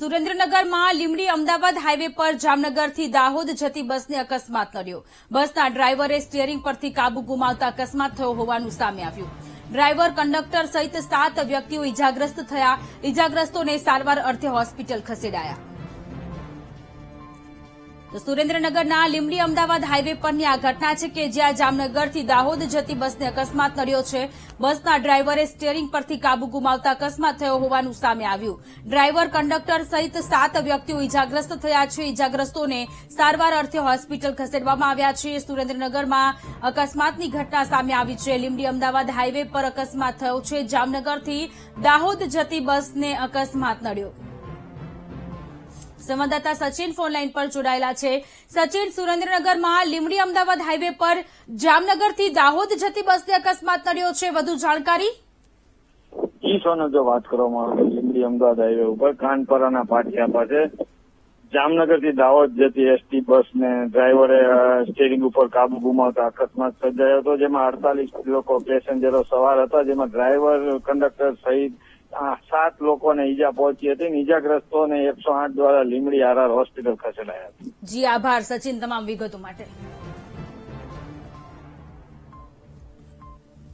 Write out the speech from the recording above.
સુરેન્દ્રનગરમાં લીમડી અમદાવાદ હાઈવે પર જામનગરથી દાહોદ જતી બસને અકસ્માત નડ્યો. બસના ડ્રાઈવરે સ્ટીયરિંગ પરથી કાબુ ગુમાવતા અકસ્માત થયો હોવાનું સામે આવ્યું. ડ્રાઈવર કંડક્ટર સહિત સાત વ્યક્તિઓ ઇજાગ્રસ્ત થયા. ઇજાગ્રસ્તોને સારવાર અર્થે હોસ્પિટલ ખસેડાયા. તો સુરેન્દ્રનગરના લીમડી અમદાવાદ હાઈવે પરની આ ઘટના છે કે જ્યાં જામનગરથી દાહોદ જતી બસને અકસ્માત નડ્યો છે. બસના ડ્રાઈવરે સ્ટીયરિંગ પરથી કાબુ ગુમાવતા અકસ્માત થયો હોવાનું સામે આવ્યું. ડ્રાઈવર, કંડક્ટર સહિત સાત વ્યક્તિઓ ઇજાગ્રસ્ત થયા છે. ઇજાગ્રસ્તોને સારવાર અર્થે હોસ્પિટલ ખસેડવામાં આવ્યા છે. સુરેન્દ્રનગરમાં અકસ્માતની ઘટના સામે આવી છે. લીમડી અમદાવાદ હાઈવે પર અકસ્માત થયો છે. જામનગરથી દાહોદ જતી બસને અકસ્માત નડ્યો. સંવાદદાતા સચિન ફોનલાઈન પર જોડાયેલા છે. સચિન, સુરેન્દ્રનગરમાં લીમડી અમદાવાદ હાઈવે પર જામનગરથી દાહોદ જતી બસને અકસ્માત નડ્યો છે. વધુ જાણકારી? જો વાત કરવામાં આવે લીમડી અમદાવાદ હાઈવે ઉપર કાનપરાના પાટિયા પાસે જામનગરથી દાહોદ જતી એસટી બસ ને ડ્રાઈવરે સ્ટેરિંગ ઉપર કાબુ ગુમાવતા અકસ્માત સર્જાયો હતો, જેમાં અડતાલીસ લોકો પેસેન્જરો સવાર હતા, જેમાં ડ્રાઈવર, કંડક્ટર સહિત સાત લોકોને ઈજા પહોંચી હતી ઈજાગ્રસ્તોને એકસો આઠ દ્વારા લીમડી આરઆર હોસ્પિટલ ખસેડાયા જી, આભાર. સચિન, તમામ વિગતો માટે.